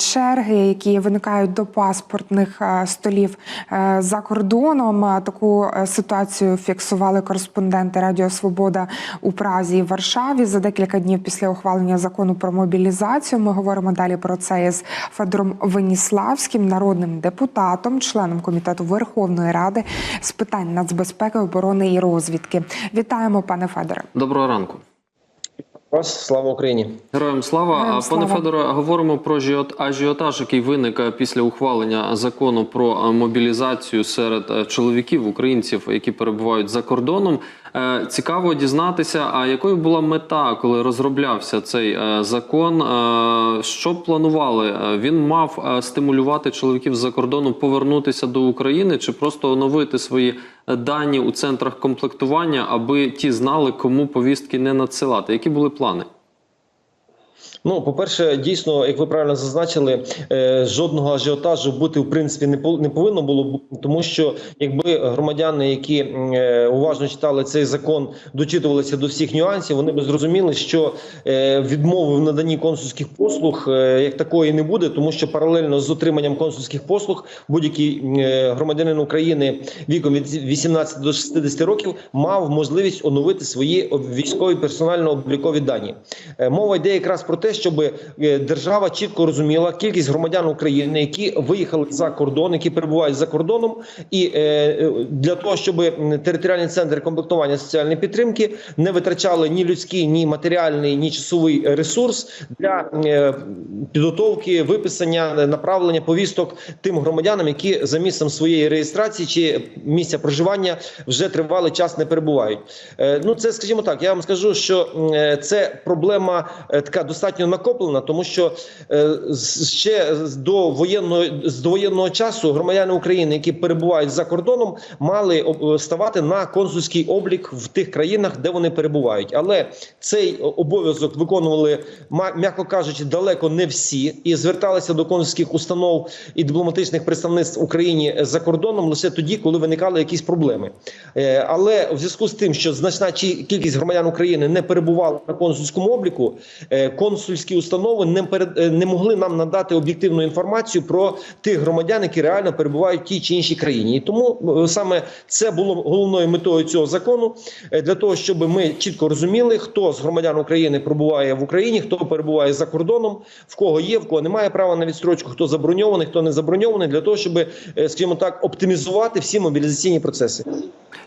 черги, які виникають до паспортних е, столів е, за кордоном. Е, Таку ситуацію фіксували кореспонденти Радіо Свобода у Празі і Варшаві за декілька днів після ухвалення закону про мобілізацію. Ми говоримо далі про це із Федором Веніславським, народним депутатом, членом комітету Верховної Ради з питань нацбезпеки, оборони і розвідки. Вітаємо, пане Федоре. Доброго ранку. Вас слава Україні. Героям слава. Героям Пане слава. Федоре, говоримо про ажіот- ажіотаж, який виник е, після ухвалення закону про е, мобілізацію серед е, чоловіків, українців, які перебувають за кордоном. Е, Цікаво дізнатися, а якою була мета, коли розроблявся цей е, закон? Е, Що планували? Він мав стимулювати чоловіків за кордону повернутися до України чи просто оновити свої дані у центрах комплектування, аби ті знали, кому повістки не надсилати? Які були плани? Ну, по-перше, дійсно, як ви правильно зазначили, е, жодного ажіотажу бути в принципі не пов- не повинно було тому що якби громадяни, які е, уважно читали цей закон, дочитувалися до всіх нюансів, вони б зрозуміли, що е, відмови в наданні консульських послуг як такої не буде, тому що паралельно з отриманням консульських послуг будь-який громадянин України віком від 18 до 60 років мав можливість оновити свої військові персонально-облікові дані. Е, Мова йде якраз про те, щоб е, держава чітко розуміла кількість громадян України, які виїхали за кордон, які перебувають за кордоном, і е, е, для того, щоб територіальні центри комплектування соціальної підтримки не витрачали ні людський, ні матеріальний, ні часовий ресурс для підготовки, виписання, направлення повісток тим громадянам, які за місцем своєї реєстрації чи місця проживання вже тривалий час не перебувають. Ну, це, скажімо так, я вам скажу, що це проблема така достатньо накоплена, тому що е, ще до воєнного з довоєнного часу громадяни України, які перебувають за кордоном, мали об- ставати на консульський облік в тих країнах, де вони перебувають. Але цей обов'язок виконували, м'яко кажучи, далеко не всі, і зверталися до консульських установ і дипломатичних представництв Україні за кордоном лише тоді, коли виникали якісь проблеми. Е, Але в зв'язку з тим, що значна кількість громадян України не перебувала на консульському обліку, е, консульські установи не перед е, не могли нам надати об'єктивну інформацію про тих громадян, які реально перебувають в тій чи іншій країні. І тому е, саме це було головною метою цього закону е, для того, щоб ми чітко розуміли, хто з громадян України перебуває в Україні, хто перебуває за кордоном, в кого є, в кого немає права на відстрочку, хто заброньований, хто не заброньований, для того, щоб, скажімо так, оптимізувати всі мобілізаційні процеси.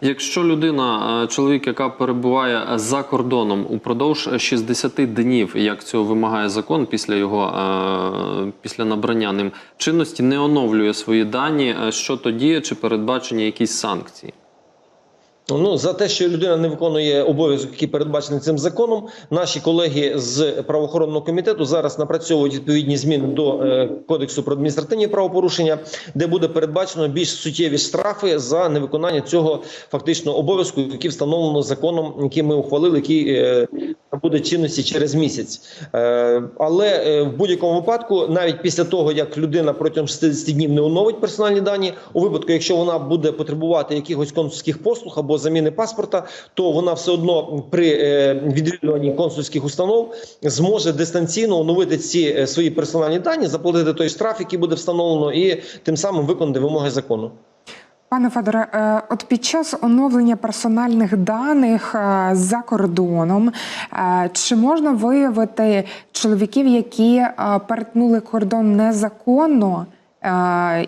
Якщо людина, чоловік, яка перебуває за кордоном упродовж 60 днів, як цього вимагає закон після його е, після набрання ним чинності, не оновлює свої дані, е, що тоді чи передбачені якісь санкції? Ну за те, що людина не виконує обов'язок, який передбачений цим законом. Наші колеги з правоохоронного комітету зараз напрацьовують відповідні зміни до е, кодексу про адміністративні правопорушення, де буде передбачено більш суттєві штрафи за невиконання цього фактично обов'язку, який встановлено законом, який ми ухвалили, який буде чинності через місяць. Е, але е, в будь-якому випадку, навіть після того як людина протягом 60 днів не оновить персональні дані, у випадку, якщо вона буде потребувати якихось консульських послуг або заміни паспорта, то вона все одно при е, відвідуванні консульських установ зможе дистанційно оновити ці свої персональні дані, заплатити той штраф, який буде встановлено, і тим самим виконати вимоги закону. Пане Федоре, е, от під час оновлення персональних даних е, за кордоном, е, чи можна виявити чоловіків, які перетнули кордон незаконно,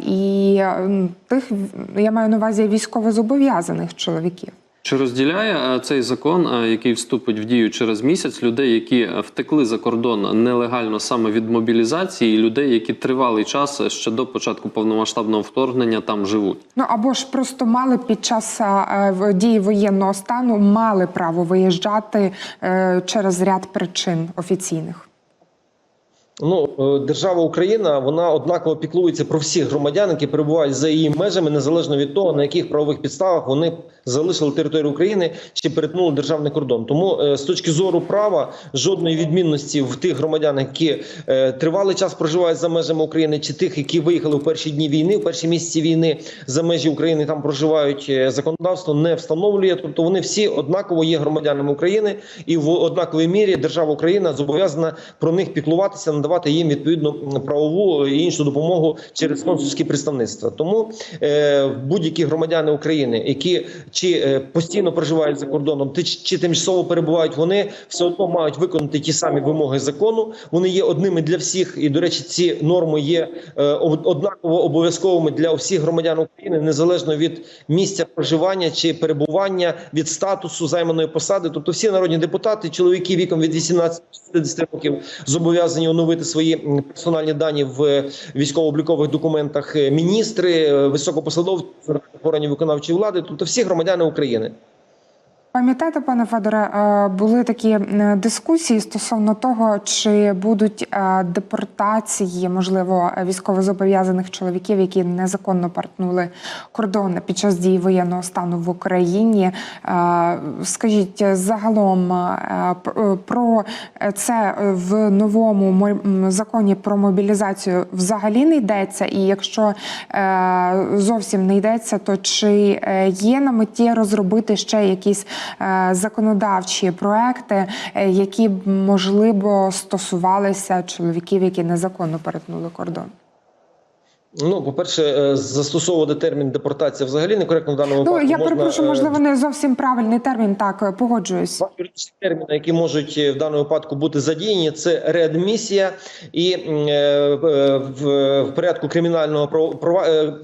і тих я маю на увазі військовозобов'язаних чоловіків? Чи розділяє е, цей закон, е, який вступить в дію через місяць, людей, які е, втекли за кордон нелегально саме від мобілізації, і людей, які тривалий час ще до початку повномасштабного вторгнення там живуть? Ну або ж просто мали під час дії воєнного стану мали право виїжджати через ряд причин офіційних. Ну, держава Україна вона однаково піклується про всіх громадян, які перебувають за її межами, незалежно від того, на яких правових підставах вони залишили територію України чи перетнули державний кордон. Тому е, з точки зору права жодної відмінності в тих громадянах, які е, тривалий час проживають за межами України, чи тих, які виїхали в перші дні війни, в перші місяці війни за межі України там проживають е, законодавство, не встановлює. Тобто вони всі однаково є громадянами України, і в однаковій мірі держава Україна зобов'язана про них піклуватися, надавати їм відповідну правову і іншу допомогу через консульські представництва. Тому будь-які громадяни України, які чи е, постійно проживають за кордоном, ти чи тимчасово перебувають, вони все одно мають виконати ті самі вимоги закону. Вони є одними для всіх, і до речі, ці норми є е, однаково обов'язковими для всіх громадян України, незалежно від місця проживання чи перебування, від статусу займаної посади. Тобто, всі народні депутати, чоловіки віком від 18 до 60 років, зобов'язані оновити свої персональні дані в військово-облікових документах. Е, Міністри, е, високопосадовці органів виконавчої влади, тобто всі громадяни України. Пам'ятаєте, пане Федоре, е, були такі е, дискусії стосовно того, чи будуть е, депортації, можливо, військовозобов'язаних чоловіків, які незаконно перетнули кордони під час дії воєнного стану в Україні. Скажіть загалом про це в новому законі про мобілізацію взагалі не йдеться, і якщо зовсім не йдеться, то чи є на меті розробити ще якісь законодавчі проекти, е, які б можливо стосувалися чоловіків, які незаконно перетнули кордон? Ну, по-перше, е, застосовувати термін депортація взагалі некоректно в даному Ну випадку. я Можна, перепрошую, е, можливо, не зовсім правильний термін. Так е, погоджуюсь. Два юридичні терміни, які можуть е, в даному випадку бути задіяні, це реадмісія і е, е, в, в порядку кримінального права.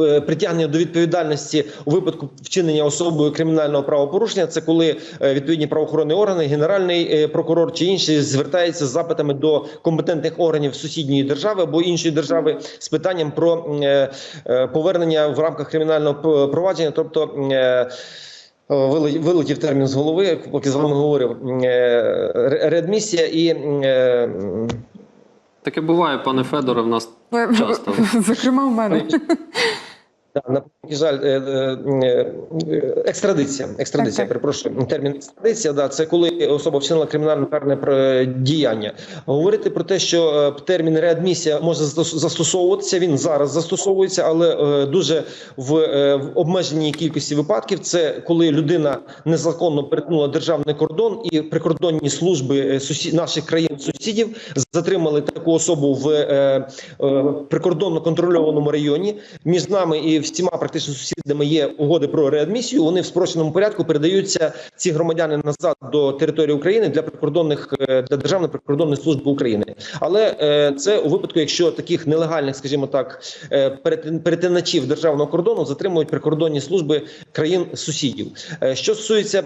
Е, Притягнення до відповідальності у випадку вчинення особою кримінального правопорушення це коли е, відповідні правоохоронні органи, генеральний е, прокурор чи інші звертаються з запитами до компетентних органів сусідньої держави або іншої держави з питанням про повернення в рамках кримінального провадження, тобто. Вилетів термін з голови, поки з вами говорив. Реадмісія і Таке буває, пане Федоре, в нас часто. Зокрема, в мене. Да, на жаль, е, е, е, екстрадиція. Екстрадиція, Так, так. перепрошую. Термін екстрадиція, да, це коли особа вчинила кримінальне карне діяння. Говорити про те, що термін реадмісія може застос- застосовуватися, він зараз застосовується, але е, дуже в, е, в обмеженій кількості випадків. Це коли людина незаконно перетнула державний кордон, і прикордонні служби е, сусі... наших країн сусідів затримали таку особу в е, е, прикордонно контрольованому районі. Між нами і всіма практично сусідами є угоди про реадмісію. Вони в спрощеному порядку передаються ці громадяни назад до території України для прикордонних е, для державної прикордонної служби України. Але е, це у випадку, якщо таких нелегальних, скажімо так, е, перетиначів державного кордону затримують прикордонні служби країн сусідів. Що стосується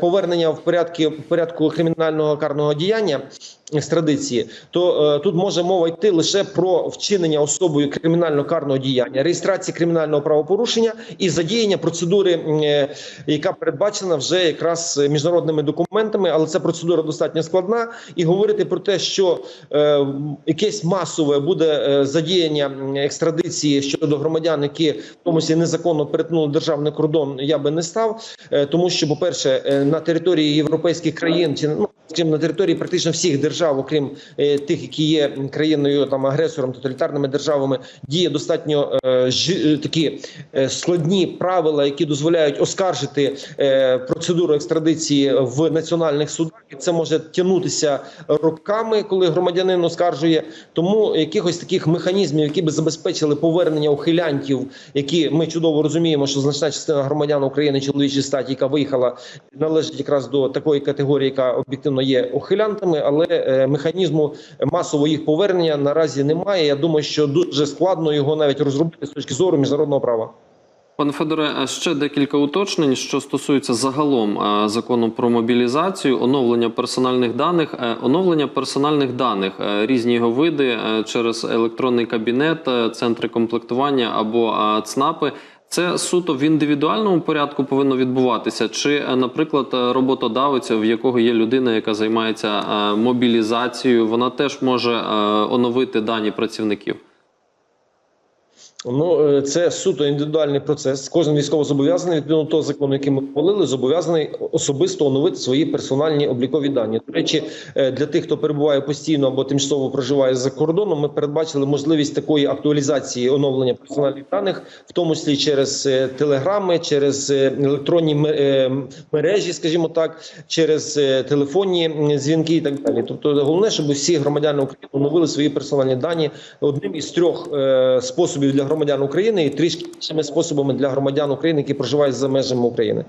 повернення в порядку в порядку кримінального карного діяння екстрадиції, то тут може мова йти лише про вчинення особою кримінально карного діяння, реєстрації кримінального правопорушення і задіяння процедури, е, яка передбачена вже якраз міжнародними документами, але ця процедура достатньо складна. І говорити про те, що е, якесь масове буде е, задіяння екстрадиції щодо громадян, які в тому числі незаконно перетнули державний кордон, я би не став, Е, тому що, по перше, на території європейських країн чи ну на території практично всіх держав, окрім е, тих, які є країною там агресором, тоталітарними державами, діє достатньо е, жи- е, такі е, складні правила, які дозволяють оскаржити е, процедуру екстрадиції в національних судах. І це може тягнутися роками, коли громадянин оскаржує. Тому якихось таких механізмів, які би забезпечили повернення ухилянтів, які ми чудово розуміємо, що значна частина громадян України чоловічої статі, яка виїхала, належить якраз до такої категорії, яка об'єктивно є ухилянтами, але е, механізму масового їх повернення наразі немає. Я думаю, що дуже складно його навіть розробити з точки зору міжнародного права. Пане Федоре, ще декілька уточнень, що стосується загалом е, закону про мобілізацію, оновлення персональних даних, Е, оновлення персональних даних, е, різні його види е, через електронний кабінет, е, центри комплектування або е, ЦНАПи. Це суто в індивідуальному порядку повинно відбуватися, чи, е, наприклад, е, роботодавець, в якого є людина, яка займається е, мобілізацією, вона теж може оновити дані працівників. Ну, е, це суто індивідуальний процес. Кожен військовозобов'язаний, відповідно того закону, який ми ухвалили, зобов'язаний особисто оновити свої персональні облікові дані. До речі, е, для тих, хто перебуває постійно або тимчасово проживає за кордоном, ми передбачили можливість такої актуалізації оновлення персональних даних, в тому числі через е, телеграми, через електронні мережі, скажімо так, через телефонні дзвінки і так далі. Тобто, головне, щоб всі громадяни України оновили свої персональні дані одним із трьох способів для громадян України і трішки способами для громадян України, які проживають за межами України.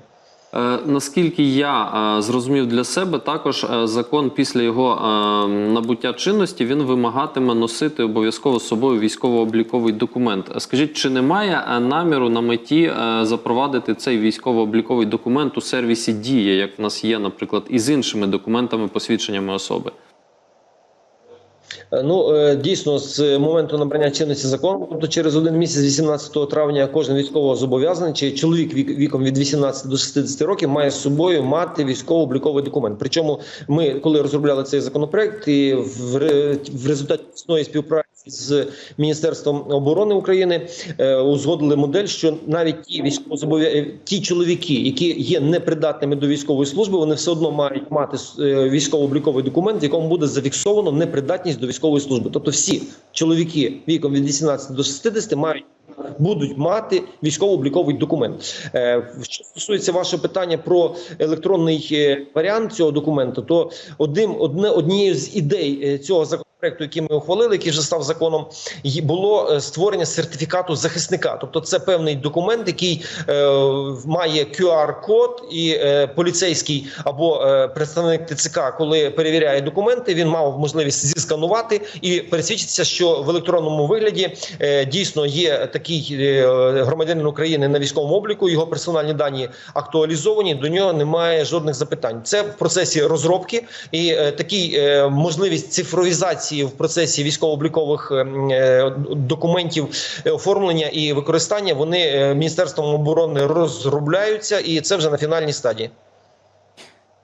Е, Наскільки я е, зрозумів для себе, також е, закон після його набуття чинності він вимагатиме носити обов'язково з собою військово-обліковий документ. Скажіть, чи немає наміру на меті запровадити цей військово-обліковий документ у сервісі Дія, як в нас є, наприклад, і з іншими документами посвідченнями особи? Ну е, дійсно, з моменту набрання чинності закону, тобто через один місяць, 18 травня, кожен військово зобов'язаний чи чоловік вік- віком від 18 до 60 років має з собою мати військово-обліковий документ. Причому ми, коли розробляли цей законопроект, і в, результаті співпраці з Міністерством оборони України е, узгодили модель, що навіть ті військовозобов'я... ті чоловіки, які є непридатними до військової служби, вони все одно мають мати е, військово-обліковий документ, в якому буде зафіксовано непридатність до військової служби. Тобто, всі чоловіки віком від 18 до 60 мають. Будуть мати військово-обліковий документ. Е, Що стосується вашого питання про електронний е, варіант цього документу, то одним одне однією з ідей е, цього законопроекту, який ми ухвалили, який вже став законом, було е, створення сертифікату захисника. Тобто, це певний документ, який е, має QR-код, і е, поліцейський або е, представник ТЦК, коли перевіряє документи, він мав можливість зісканувати і пересвідчитися, що в електронному вигляді е, дійсно є такий е, громадянин України на військовому обліку. Його персональні дані актуалізовані. До нього немає жодних запитань. Це в процесі розробки і е, такий е, можливість цифровізації в процесі військово-облікових ем, е, документів е, оформлення і використання. Вони е, міністерством оборони розробляються, і це вже на фінальній стадії.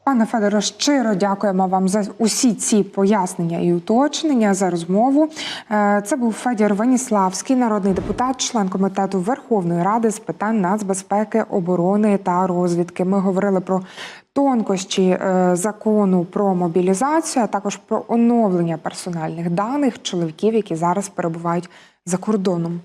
Пане Федоре, щиро дякуємо вам за усі ці пояснення і уточнення за розмову. Е, Це був Федір Веніславський, народний депутат, член комітету Верховної Ради з питань нацбезпеки, оборони та розвідки. Ми говорили про тонкощі е, закону про мобілізацію, а також про оновлення персональних даних чоловіків, які зараз перебувають за кордоном.